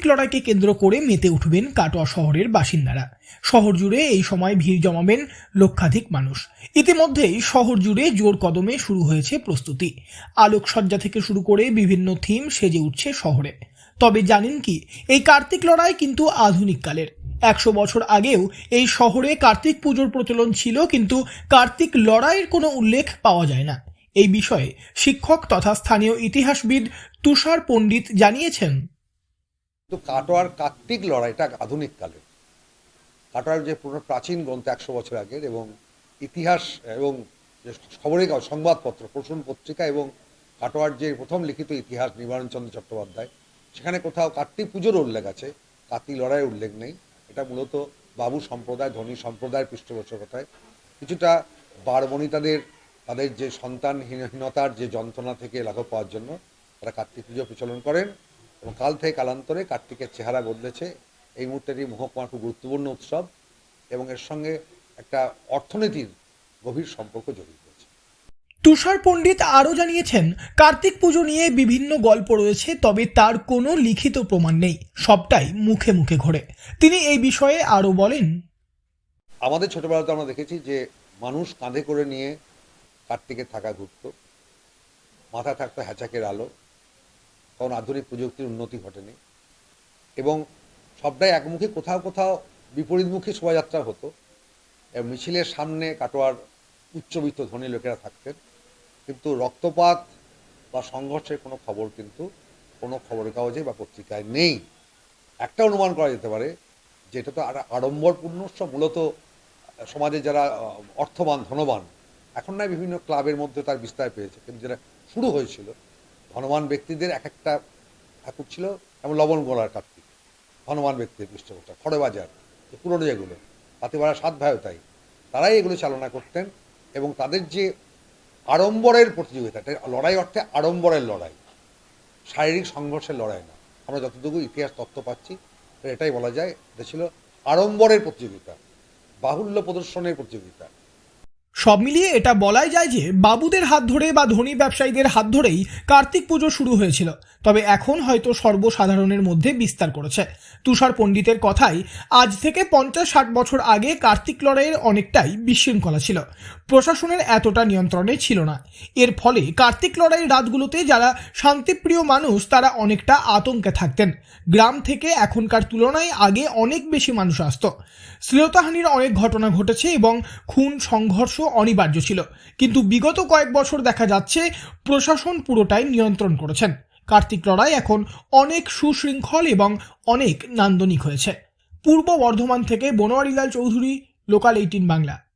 কার্তিক লড়াইকে কেন্দ্র করে মেতে উঠবেন কাটোয়া শহরের বাসিন্দারা। শহর জুড়ে এই সময় ভিড় জমাবেন লক্ষাধিক মানুষ। ইতিমধ্যেই শহর জুড়ে জোর কদমে শুরু হয়েছে প্রস্তুতি। আলোকসজ্জা থেকে শুরু করে বিভিন্ন থিম সেজে উঠছে শহরে। তবে জানেন কি, এই কার্তিক লড়াই কিন্তু আধুনিক কালের। একশো বছর আগেও এই শহরে কার্তিক পুজোর প্রচলন ছিল কিন্তু কার্তিক লড়াইয়ের কোনো উল্লেখ পাওয়া যায় না। এই বিষয়ে শিক্ষক তথা স্থানীয় ইতিহাসবিদ তুষার পণ্ডিত জানিয়েছেন। তো কাটোয়ার কার্তিক লড়াইটা আধুনিক কালের। কাটোয়ার যে পুরো প্রাচীন গ্রন্থ একশো বছর আগের এবং ইতিহাস এবং যে খবরের কাগজ, সংবাদপত্র প্রসূন পত্রিকা এবং কাটোয়ার যে প্রথম লিখিত ইতিহাস নিবারণচন্দ্র চট্টোপাধ্যায় সেখানে কোথাও কার্তিক পুজোর উল্লেখ আছে কার্তিক লড়াইয়ের উল্লেখ নেই। এটা মূলত বাবু সম্প্রদায় ধনী সম্প্রদায়ের পৃষ্ঠপোষকতায় কিছুটা বারবণিতাদের তাদের যে সন্তানহীনহীনতার যে যন্ত্রণা থেকে লাঘব পাওয়ার জন্য তারা কার্তিক পুজো প্রচলন করেন। এবং কাল থেকে কালান্তরে কার্তিকের চেহারা বদলেছে। এই মুহূর্তে এটি মহকুমার খুব গুরুত্বপূর্ণ উৎসব এবং এর সঙ্গে একটা অর্থনীতির গভীর সম্পর্ক জড়িত তুষার পণ্ডিত আরও জানিয়েছেন কার্তিক পুজো নিয়ে বিভিন্ন গল্প রয়েছে তবে তার কোনো লিখিত প্রমাণ নেই। সবটাই মুখে মুখে ঘোরে। তিনি এই বিষয়ে আরও বলেন আমাদের ছোটবেলাতে আমরা দেখেছি যে মানুষ কাঁধে করে নিয়ে কার্তিকের থাকা ঘুরত। মাথা থাকতো হ্যাচাকের আলো। তখন আধুনিক প্রযুক্তির উন্নতি ঘটেনি। এবং সবটাই একমুখী, কোথাও কোথাও বিপরীতমুখী শোভাযাত্রা হতো। এবং মিছিলের সামনে কাটোয়ার উচ্চবিত্ত ধনী লোকেরা থাকতেন। কিন্তু রক্তপাত বা সংঘর্ষের কোনো খবর কিন্তু কোনো খবরের কাগজে বা পত্রিকায় নেই। একটা অনুমান করা যেতে পারে যে এটা তো আড়ম্বরপূর্ণ মূলত সমাজে যারা অর্থবান, ধনবান, এখন নয় বিভিন্ন ক্লাবের মধ্যে তার বিস্তার পেয়েছে। কিন্তু যেটা শুরু হয়েছিল ধনবান ব্যক্তিদের এক একটা ঠাকুর ছিল এবং লবণ গোলার কার্তিক ধনবান ব্যক্তির পৃষ্ঠপোষক, খড়বাজার, যে পুরনো যেগুলো পাতিবাড়া সাত ভাইও তাই। তারাই এগুলো চালনা করতেন এবং তাদের যে আড়ম্বরের প্রতিযোগিতা লড়াই অর্থে আড়ম্বরের লড়াই, শারীরিক সংঘর্ষের লড়াই না। আমরা যতটুকু ইতিহাস তত্ত্ব পাচ্ছি, এটাই বলা যায়, এটা ছিল আড়ম্বরের প্রতিযোগিতা, বাহুল্য প্রদর্শনের প্রতিযোগিতা। সব মিলিয়ে এটা বলাই যায় যে বাবুদের হাত ধরে বা ধনী ব্যবসায়ীদের হাত ধরেই কার্তিক পুজো শুরু হয়েছিল। তবে এখন হয়তো সর্বসাধারণের মধ্যে বিস্তার করেছে। তুষার পণ্ডিতের কথাই আজ থেকে পঞ্চাশ ষাট বছর আগে কার্তিক লড়াইয়ের অনেকটাই বিশৃঙ্খলা ছিল। প্রশাসনের এতটা নিয়ন্ত্রণে ছিল না। এর ফলে কার্তিক লড়াইয়ের রাতগুলোতে যারা শান্তিপ্রিয় মানুষ, তারা অনেকটা আতঙ্কে থাকতেন। গ্রাম থেকে এখনকার তুলনায় আগে অনেক বেশি মানুষ আসতো। শ্লীলতাহানির অনেক ঘটনা ঘটেছে এবং খুন, সংঘর্ষ অনিবার্য ছিল। কিন্তু বিগত কয়েক বছর দেখা যাচ্ছে, প্রশাসন পুরোটাই নিয়ন্ত্রণ করেছেন। কার্তিক লড়াই এখন অনেক সুশৃঙ্খল এবং অনেক নান্দনিক হয়েছে। পূর্ব বর্ধমান থেকে বনোয়ারিলাল চৌধুরী লোকাল এইটিন বাংলা।